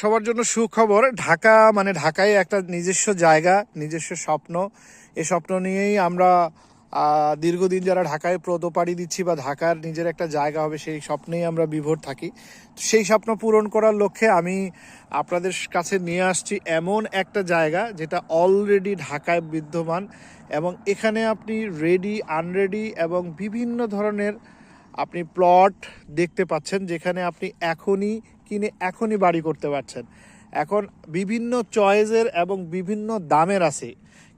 সবার জন্য সুখবর, ঢাকা মানে ঢাকায় একটা নিজস্ব জায়গা, নিজস্ব স্বপ্ন। এ স্বপ্ন নিয়েই আমরা দীর্ঘদিন যারা ঢাকায় প্রদপাড়ি দিচ্ছি বা ঢাকার নিজের একটা জায়গা হবে, সেই স্বপ্নেই আমরা বিভোর থাকি। সেই স্বপ্ন পূরণ করার লক্ষ্যে আমি আপনাদের কাছে নিয়ে আসছি এমন একটা জায়গা যেটা অলরেডি ঢাকায় বিদ্যমান এবং এখানে আপনি রেডি আনরেডি এবং বিভিন্ন ধরনের আপনি প্লট দেখতে পাচ্ছেন যেখানে আপনি এখনই কিনে এখনই বাড়ি করতে পারছেন। এখন বিভিন্ন চয়েসের এবং বিভিন্ন দামের আছে।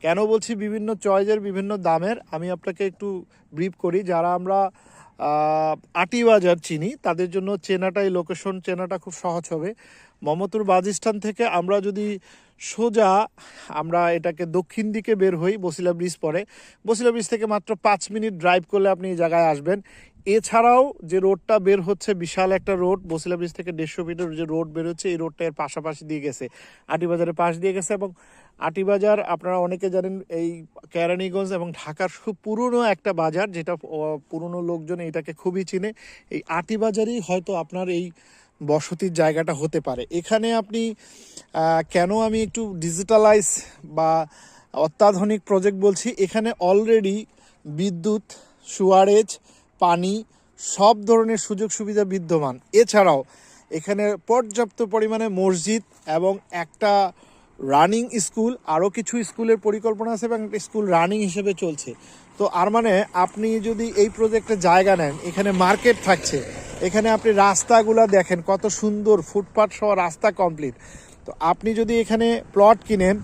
কেন বলছি বিভিন্ন চয়েসের, বিভিন্ন দামের? আমি আপনাকে একটু ব্রিফ করি। যারা আমরা আটি বাজার চিনি, তাদের জন্য চেনাটাই লোকেশন চেনাটা খুব সহজ হবে। মমতুর বাজিস্তান থেকে আমরা যদি সোজা, আমরা এটাকে দক্ষিণ দিকে বের হই, বসিলা ব্রিজ পরে। বসিলা ব্রিজ থেকে মাত্র পাঁচ মিনিট ড্রাইভ করলে আপনি এই জায়গায় আসবেন। এছাড়াও যে রোডটা বের হচ্ছে, বিশাল একটা রোড, বসিলা ব্রিজ থেকে দেড়শো মিটার যে রোড বের হচ্ছে, এই রোডটা এর পাশাপাশি দিয়ে গেছে। আটিবাজারের পাশ দিয়ে গেছে এবং আটিবাজার, আপনারা অনেকে জানেন এই কেরানীগঞ্জ এবং ঢাকার খুব পুরনো একটা বাজার, যেটা পুরনো লোকজন এটাকে খুবই চিনে। এই আটিবাজারই হয়তো আপনার এই বসতির জায়গাটা হতে পারে। এখানে আপনি কেন আমি একটু ডিজিটালাইজ বা অত্যাধুনিক প্রজেক্ট বলছি, এখানে অলরেডি বিদ্যুৎ সুয়ারেজ পানি, সব ধরনের সুযোগ সুবিধা বিদ্যমান। এছাড়াও, এখানে পর্যাপ্ত পরিমাণে মসজিদ এবং একটা রানিং স্কুল, আরও কিছু স্কুলের পরিকল্পনা আছে এবং একটা স্কুল রানিং হিসেবে চলছে। তো আর মানে আপনি যদি এই প্রজেক্টে জায়গা নেন, এখানে মার্কেট থাকছে, এখানে আপনি রাস্তাগুলো দেখেন, কত সুন্দর ফুটপাথ সহ রাস্তা কমপ্লিট। তো আপনি যদি এখানে প্লট কিনেন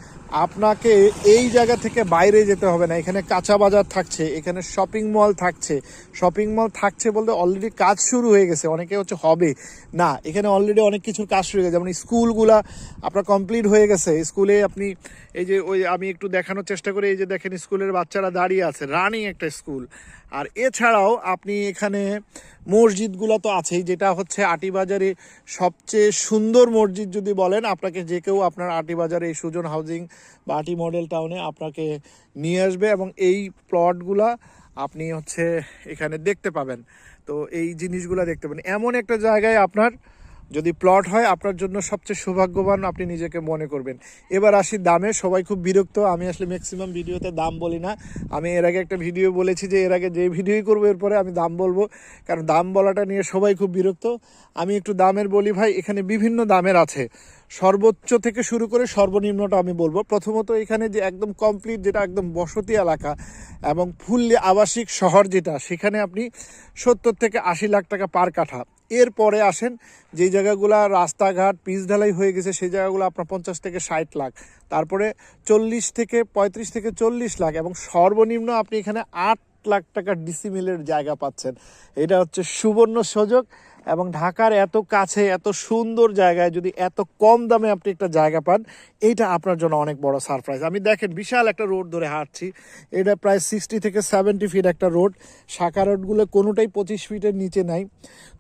আপনাকে এই জায়গা থেকে বাইরে যেতে হবে না। এখানে কাঁচা বাজার থাকছে, এখানে শপিং মল থাকছে। শপিং মল থাকছে বলতে অলরেডি কাজ শুরু হয়ে গেছে, অনেকে হচ্ছে হবে। না, এখানে অলরেডি অনেক কিছুর কাজ শুরু হয়ে গেছে। যেমন স্কুলগুলা আপনার কমপ্লিট হয়ে গেছে। স্কুলে আপনি এই যে ওই আমি একটু দেখানোর চেষ্টা করি, এই যে দেখেন স্কুলের বাচ্চারা দাঁড়িয়ে আছে রানিং একটা স্কুল আর এছাড়াও আপনি এখানে মসজিদগুলো তো আছেই, যেটা হচ্ছে আটিবাজারে সবচেয়ে সুন্দর মসজিদ যদি বলেন, আপনাকে যে কেউ আপনার আটিবাজারে এই সুজন হাউজিং বা আটি মডেল টাউনে আপনাকে নিয়ে আসবে এবং এই প্লটগুলা আপনি হচ্ছে এখানে দেখতে পাবেন। তো এই জিনিসগুলো দেখতে পাবেন। এমন একটা জায়গায় আপনার যদি প্লট হয়, আপনার জন্য সবচেয়ে সৌভাগ্যবান আপনি নিজেকে মনে করবেন। এবার আসি দামে, সবাই খুব বিরক্ত, আমি আসলে ম্যাক্সিমাম ভিডিওতে দাম বলি না। আমি এর আগে একটা ভিডিও বলেছি যে, এর আগে যে ভিডিওই করব, এরপরে আমি দাম বলব। কারণ দাম বলাটা নিয়ে সবাই খুব বিরক্ত। আমি একটু দামের বলি ভাই, এখানে বিভিন্ন দামের আছে। সর্বোচ্চ থেকে শুরু করে সর্বনিম্নটা আমি বলব। প্রথমত এখানে যে একদম কমপ্লিট যেটা একদম বসতি এলাকা এবং ফুললি আবাসিক শহর যেটা, সেখানে আপনি সত্তর থেকে আশি লাখ টাকা পার কাঠা। এরপরে আসেন যে জায়গাগুলো রাস্তাঘাট পিচ ঢালাই হয়ে গেছে, সেই জায়গাগুলো আপনার পঞ্চাশ থেকে ষাট লাখ। তারপরে চল্লিশ থেকে পঁয়ত্রিশ থেকে চল্লিশ লাখ এবং সর্বনিম্ন আপনি এখানে আট লাখ টাকা ডিসিমিলের জায়গা পাচ্ছেন। এটা হচ্ছে সুবর্ণ সুযোগ। এবং ঢাকার এত কাছে, এত সুন্দর জায়গায় যদি এত কম দামে আপনি একটা জায়গা পান, এইটা আপনার জন্য অনেক বড় সারপ্রাইজ আমি দেখেন, বিশাল একটা রোড ধরে হাঁটছি। এটা প্রায় সিক্সটি থেকে সেভেন্টি ফিট একটা রোড শাখা রোডগুলো কোনোটাই পঁচিশ ফিটের নিচে নাই।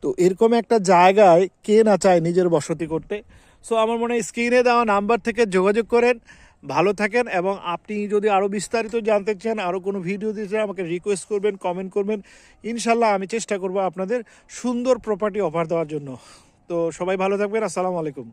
তো এরকম একটা জায়গায় কে না চায় নিজের বসতি করতে? সো আমার মনে হয় স্ক্রিনে দেওয়া নাম্বার থেকে যোগাযোগ করেন। ভালো থাকেন এবং আপনি যদি আরও বিস্তারিত জানতে চান আরও কোনো ভিডিও দিতে আমাকে রিকোয়েস্ট করবেন কমেন্ট করবেন, ইনশাল্লাহ আমি চেষ্টা করব আপনাদের সুন্দর প্রপার্টি অফার দেওয়ার জন্য। তো সবাই ভালো থাকবেন, আসসালামু আলাইকুম।